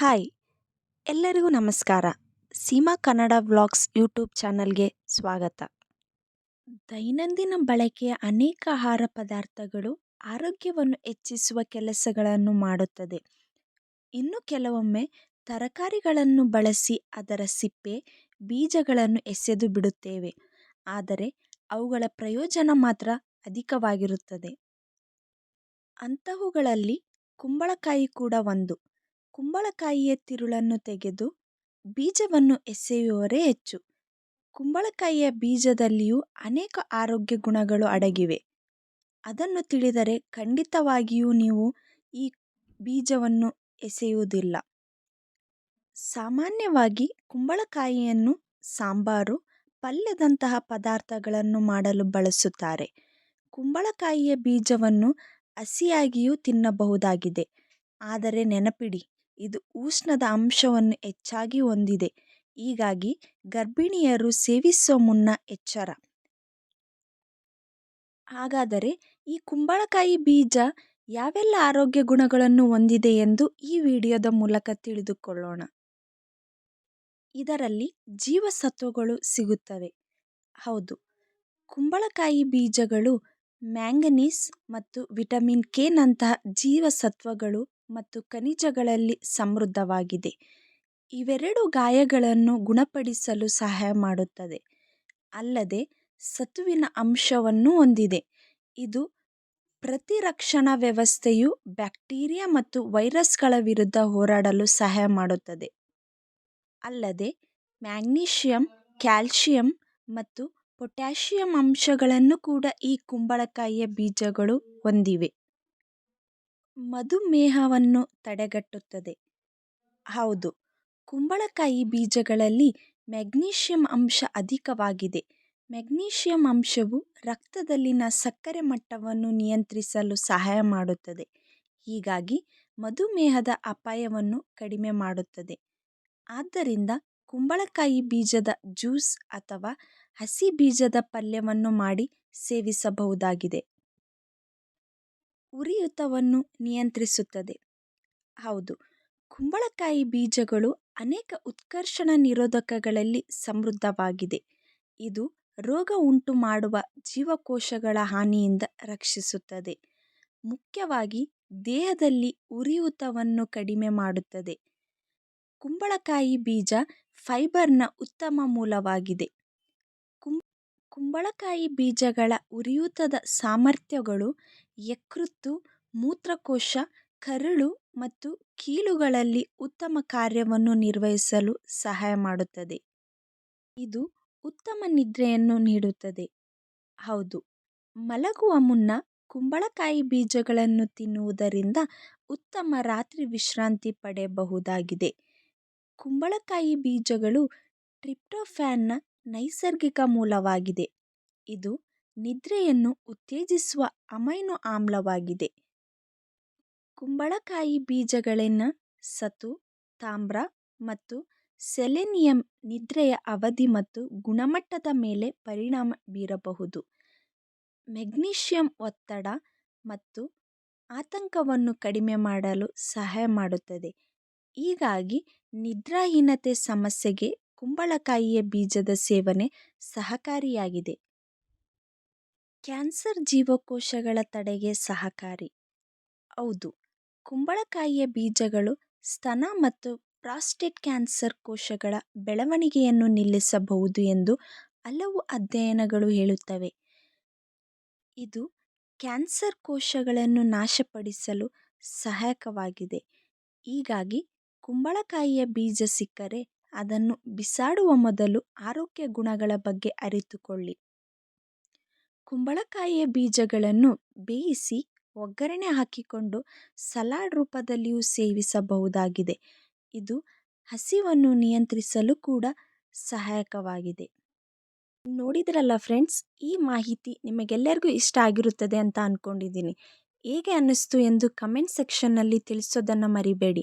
Hi, ಎಲ್ಲರಿಗೂ ನಮಸ್ಕಾರ. Seema Kannada vlogs YouTube ಚಾನಲ್ಗೆ ಸ್ವಾಗತ. ದೈನಂದಿನ ಬಳಕೆಯ ಅನೇಕ ಆಹಾರ ಪದಾರ್ಥಗಳು ಆರೋಗ್ಯವನ್ನು ಹೆಚ್ಚಿಸುವ ಕೆಲಸಗಳನ್ನು ಮಾಡುತ್ತದೆ. ಇನ್ನು ಕೆಲವೊಮ್ಮೆ ತರಕಾರಿಗಳನ್ನು ಬಳಸಿ ಅದರ ಸಿಪ್ಪೆ, ಬೀಜಗಳನ್ನು ಎಸೆದು ಬಿಡುತ್ತೇವೆ. ಆದರೆ ಅವುಗಳ ಪ್ರಯೋಜನ ಮಾತ್ರ ಅಧಿಕವಾಗಿರುತ್ತದೆ. ಅಂತಹುಗಳಲ್ಲಿ ಕುಂಬಳಕಾಯಿ ಕೂಡ ಒಂದು. ಕುಂಬಳಕಾಯಿಯ ತಿರುಳನ್ನು ತೆಗೆದು ಬೀಜವನ್ನು ಎಸೆಯುವವರೇ ಹೆಚ್ಚು. ಕುಂಬಳಕಾಯಿಯ ಬೀಜದಲ್ಲಿಯೂ ಅನೇಕ ಆರೋಗ್ಯ ಗುಣಗಳು ಅಡಗಿವೆ. ಅದನ್ನು ತಿಳಿದರೆ ಖಂಡಿತವಾಗಿಯೂ ನೀವು ಈ ಬೀಜವನ್ನು ಎಸೆಯುವುದಿಲ್ಲ. ಸಾಮಾನ್ಯವಾಗಿ ಕುಂಬಳಕಾಯಿಯನ್ನು ಸಾಂಬಾರು, ಪಲ್ಯದಂತಹ ಪದಾರ್ಥಗಳನ್ನು ಮಾಡಲು ಬಳಸುತ್ತಾರೆ. ಕುಂಬಳಕಾಯಿಯ ಬೀಜವನ್ನು ಹಸಿಯಾಗಿಯೂ ತಿನ್ನಬಹುದಾಗಿದೆ. ಆದರೆ ನೆನಪಿಡಿ ಇದು ಉಷ್ಣದ ಅಂಶವನ್ನು ಹೆಚ್ಚಾಗಿ ಹೊಂದಿದೆ. ಹೀಗಾಗಿ ಗರ್ಭಿಣಿಯರು ಸೇವಿಸುವ ಮುನ್ನ ಎಚ್ಚರ. ಹಾಗಾದರೆ ಈ ಕುಂಬಳಕಾಯಿ ಬೀಜ ಯಾವೆಲ್ಲ ಆರೋಗ್ಯ ಗುಣಗಳನ್ನು ಹೊಂದಿದೆ ಎಂದು ಈ ವಿಡಿಯೋದ ಮೂಲಕ ತಿಳಿದುಕೊಳ್ಳೋಣ. ಇದರಲ್ಲಿ ಜೀವಸತ್ವಗಳು ಸಿಗುತ್ತವೆ. ಹೌದು, ಕುಂಬಳಕಾಯಿ ಬೀಜಗಳು ಮ್ಯಾಂಗನೀಸ್ ಮತ್ತು ವಿಟಮಿನ್ ಕೆ ನಂತಹ ಜೀವಸತ್ವಗಳು ಮತ್ತು ಖನಿಜಗಳಲ್ಲಿ ಸಮೃದ್ಧವಾಗಿದೆ. ಇವೆರಡು ಗಾಯಗಳನ್ನು ಗುಣಪಡಿಸಲು ಸಹಾಯ ಮಾಡುತ್ತದೆ. ಅಲ್ಲದೆ, ಸತುವಿನ ಅಂಶವನ್ನು ಹೊಂದಿದೆ. ಇದು ಪ್ರತಿರಕ್ಷಣಾ ವ್ಯವಸ್ಥೆಯು ಬ್ಯಾಕ್ಟೀರಿಯಾ ಮತ್ತು ವೈರಸ್ಗಳ ವಿರುದ್ಧ ಹೋರಾಡಲು ಸಹಾಯ ಮಾಡುತ್ತದೆ. ಅಲ್ಲದೆ, ಮ್ಯಾಗ್ನೀಷಿಯಂ, ಕ್ಯಾಲ್ಶಿಯಂ ಮತ್ತು ಪೊಟ್ಯಾಷಿಯಂ ಅಂಶಗಳನ್ನು ಕೂಡ ಈ ಕುಂಬಳಕಾಯಿಯ ಬೀಜಗಳು ಹೊಂದಿವೆ. ಮಧುಮೇಹವನ್ನು ತಡೆಗಟ್ಟುತ್ತದೆ. ಹೌದು, ಕುಂಬಳಕಾಯಿ ಬೀಜಗಳಲ್ಲಿ ಮೆಗ್ನೀಷಿಯಂ ಅಂಶ ಅಧಿಕವಾಗಿದೆ. ಮೆಗ್ನೀಷಿಯಂ ಅಂಶವು ರಕ್ತದಲ್ಲಿನ ಸಕ್ಕರೆ ಮಟ್ಟವನ್ನು ನಿಯಂತ್ರಿಸಲು ಸಹಾಯ ಮಾಡುತ್ತದೆ. ಹೀಗಾಗಿ ಮಧುಮೇಹದ ಅಪಾಯವನ್ನು ಕಡಿಮೆ ಮಾಡುತ್ತದೆ. ಆದ್ದರಿಂದ ಕುಂಬಳಕಾಯಿ ಬೀಜದ ಜ್ಯೂಸ್ ಅಥವಾ ಹಸಿ ಬೀಜದ ಪಲ್ಯವನ್ನು ಮಾಡಿ ಸೇವಿಸಬಹುದಾಗಿದೆ. ಉರಿಯೂತವನ್ನು ನಿಯಂತ್ರಿಸುತ್ತದೆ. ಹೌದು, ಕುಂಬಳಕಾಯಿ ಬೀಜಗಳು ಅನೇಕ ಉತ್ಕರ್ಷಣ ನಿರೋಧಕಗಳಲ್ಲಿ ಸಮೃದ್ಧವಾಗಿದೆ. ಇದು ರೋಗ ಉಂಟು ಮಾಡುವ ಜೀವಕೋಶಗಳ ಹಾನಿಯಿಂದ ರಕ್ಷಿಸುತ್ತದೆ. ಮುಖ್ಯವಾಗಿ ದೇಹದಲ್ಲಿ ಉರಿಯೂತವನ್ನು ಕಡಿಮೆ ಮಾಡುತ್ತದೆ. ಕುಂಬಳಕಾಯಿ ಬೀಜ ಫೈಬರ್ನ ಉತ್ತಮ ಮೂಲವಾಗಿದೆ. ಕುಂಬಳಕಾಯಿ ಬೀಜಗಳ ಉರಿಯೂತದ ಸಾಮರ್ಥ್ಯಗಳು ಯಕೃತ್ತು, ಮೂತ್ರಕೋಶ, ಕರುಳು ಮತ್ತು ಕೀಲುಗಳಲ್ಲಿ ಉತ್ತಮ ಕಾರ್ಯವನ್ನು ನಿರ್ವಹಿಸಲು ಸಹಾಯ ಮಾಡುತ್ತದೆ. ಇದು ಉತ್ತಮ ನಿದ್ರೆಯನ್ನು ನೀಡುತ್ತದೆ. ಹೌದು, ಮಲಗುವ ಮುನ್ನ ಕುಂಬಳಕಾಯಿ ಬೀಜಗಳನ್ನು ತಿನ್ನುವುದರಿಂದ ಉತ್ತಮ ರಾತ್ರಿ ವಿಶ್ರಾಂತಿ ಪಡೆಯಬಹುದಾಗಿದೆ. ಕುಂಬಳಕಾಯಿ ಬೀಜಗಳು ಟ್ರಿಪ್ಟೋಫ್ಯಾನ್ನ ನೈಸರ್ಗಿಕ ಮೂಲವಾಗಿದೆ. ಇದು ನಿದ್ರೆಯನ್ನು ಉತ್ತೇಜಿಸುವ ಅಮೈನೋ ಆಮ್ಲವಾಗಿದೆ. ಕುಂಬಳಕಾಯಿ ಬೀಜಗಳನ್ನು ಸತು, ತಾಮ್ರ ಮತ್ತು ಸೆಲೆನಿಯಂ ನಿದ್ರೆಯ ಅವಧಿ ಮತ್ತು ಗುಣಮಟ್ಟದ ಮೇಲೆ ಪರಿಣಾಮ ಬೀರಬಹುದು. ಮೆಗ್ನೀಷಿಯಂ ಒತ್ತಡ ಮತ್ತು ಆತಂಕವನ್ನು ಕಡಿಮೆ ಮಾಡಲು ಸಹಾಯ ಮಾಡುತ್ತದೆ. ಹೀಗಾಗಿ ನಿದ್ರಾಹೀನತೆ ಸಮಸ್ಯೆಗೆ ಕುಂಬಳಕಾಯಿಯ ಬೀಜದ ಸೇವನೆ ಸಹಕಾರಿಯಾಗಿದೆ. ಕ್ಯಾನ್ಸರ್ ಜೀವಕೋಶಗಳ ತಡೆಗೆ ಸಹಕಾರಿ. ಹೌದು, ಕುಂಬಳಕಾಯಿಯ ಬೀಜಗಳು ಸ್ತನ ಮತ್ತು ಪ್ರಾಸ್ಟೇಟ್ ಕ್ಯಾನ್ಸರ್ ಕೋಶಗಳ ಬೆಳವಣಿಗೆಯನ್ನು ನಿಲ್ಲಿಸಬಹುದು ಎಂದು ಹಲವು ಅಧ್ಯಯನಗಳು ಹೇಳುತ್ತವೆ. ಇದು ಕ್ಯಾನ್ಸರ್ ಕೋಶಗಳನ್ನು ನಾಶಪಡಿಸಲು ಸಹಾಯಕವಾಗಿದೆ. ಹೀಗಾಗಿ ಕುಂಬಳಕಾಯಿಯ ಬೀಜ ಸಿಕ್ಕರೆ ಅದನ್ನು ಬಿಸಾಡುವ ಮೊದಲು ಆರೋಗ್ಯ ಗುಣಗಳ ಬಗ್ಗೆ ಅರಿತುಕೊಳ್ಳಿ. ಕುಂಬಳಕಾಯಿಯ ಬೀಜಗಳನ್ನು ಬೇಯಿಸಿ ಒಗ್ಗರಣೆ ಹಾಕಿಕೊಂಡು ಸಲಾಡ್ ರೂಪದಲ್ಲಿಯೂ ಸೇವಿಸಬಹುದಾಗಿದೆ. ಇದು ಹಸಿವನ್ನು ನಿಯಂತ್ರಿಸಲು ಕೂಡ ಸಹಾಯಕವಾಗಿದೆ. ನೋಡಿದ್ರಲ್ಲ ಫ್ರೆಂಡ್ಸ್, ಈ ಮಾಹಿತಿ ನಿಮಗೆಲ್ಲರಿಗೂ ಇಷ್ಟ ಆಗಿರುತ್ತದೆ ಅಂತ ಅಂದ್ಕೊಂಡಿದ್ದೀನಿ ಹೇಗೆ ಅನ್ನಿಸ್ತು ಎಂದು ಕಮೆಂಟ್ ಸೆಕ್ಷನ್ನಲ್ಲಿ ತಿಳಿಸೋದನ್ನು ಮರಿಬೇಡಿ.